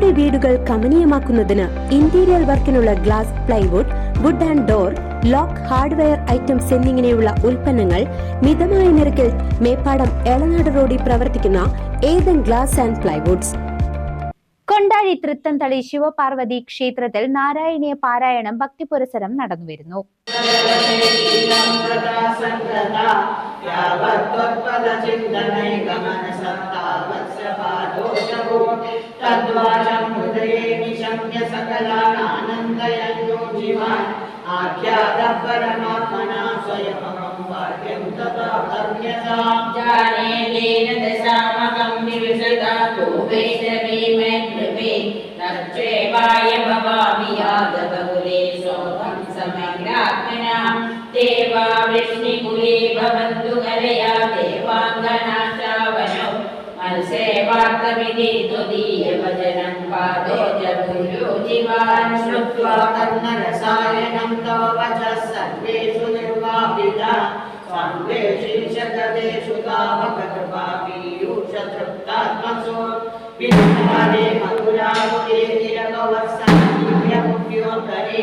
നിങ്ങളുടെ വീടുകൾ കമനീയമാക്കുന്നതിന് interior വർക്കിനുള്ള glass plywood wood and door lock hardware items എന്നിങ്ങനെയുള്ള ഉൽപ്പന്നങ്ങൾ മിതമായ നിരക്കിൽ മേപ്പാടം എളനാട് റോഡിൽ പ്രവർത്തിക്കുന്ന Ethan glass and plywoods. Kondazhi Thrithanthali Shivaparvathi ക്ഷേത്രത്തിൽ നാരായണീയ പാരായണം ഭക്തിപുരസരം നടന്നുവരുന്നു. तद्वाचं हृदये निशम्य सकलानानन्दयन्यो जीवान्। आख्यातः स्वयमहं वाक्यं तथा धर्म्यताम् जाने तेन दशामकं विविशदातु वैष्णवीमे कृपे। तच्चैवाय भवामि यादवकुले शोभं समग्रात्मना देवा वृष्णिकुले भवन्तु कलया सेवार्थमिति त्वदीयवचनं पादो जभुजो जीवान् श्रुत्वा कर्णरसायनं तव वचः सर्वेषु निर्वापिता। सर्वेषु कामकपापीयूषतृप्तात्मसो विद्वाने मधुरामुदे निरगवत्सन्निभ्यमुभ्योतरे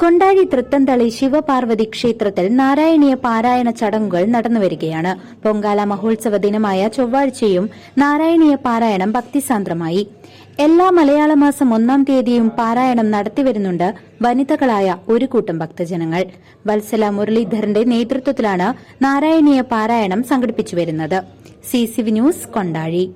കൊണ്ടാഴി തൃത്തന്തളി ശിവപാർവതി ക്ഷേത്രത്തിൽ നാരായണീയ പാരായണ ചടങ്ങുകൾ നടന്നുവരികയാണ് പൊങ്കാല മഹോത്സവ ദിനമായ ചൊവ്വാഴ്ചയും നാരായണീയ പാരായണം ഭക്തിസാന്ദ്രമായി. എല്ലാ മലയാള മാസം ഒന്നാം തീയതിയും പാരായണം നടത്തിവരുന്നുണ്ട് വനിതകളായ ഒരു കൂട്ടം ഭക്തജനങ്ങൾ. വത്സല മുരളീധരന്റെ നേതൃത്വത്തിലാണ് നാരായണീയ പാരായണം സംഘടിപ്പിച്ചുവരുന്നത് സി സി ന്യൂസ് കൊണ്ടാഴി.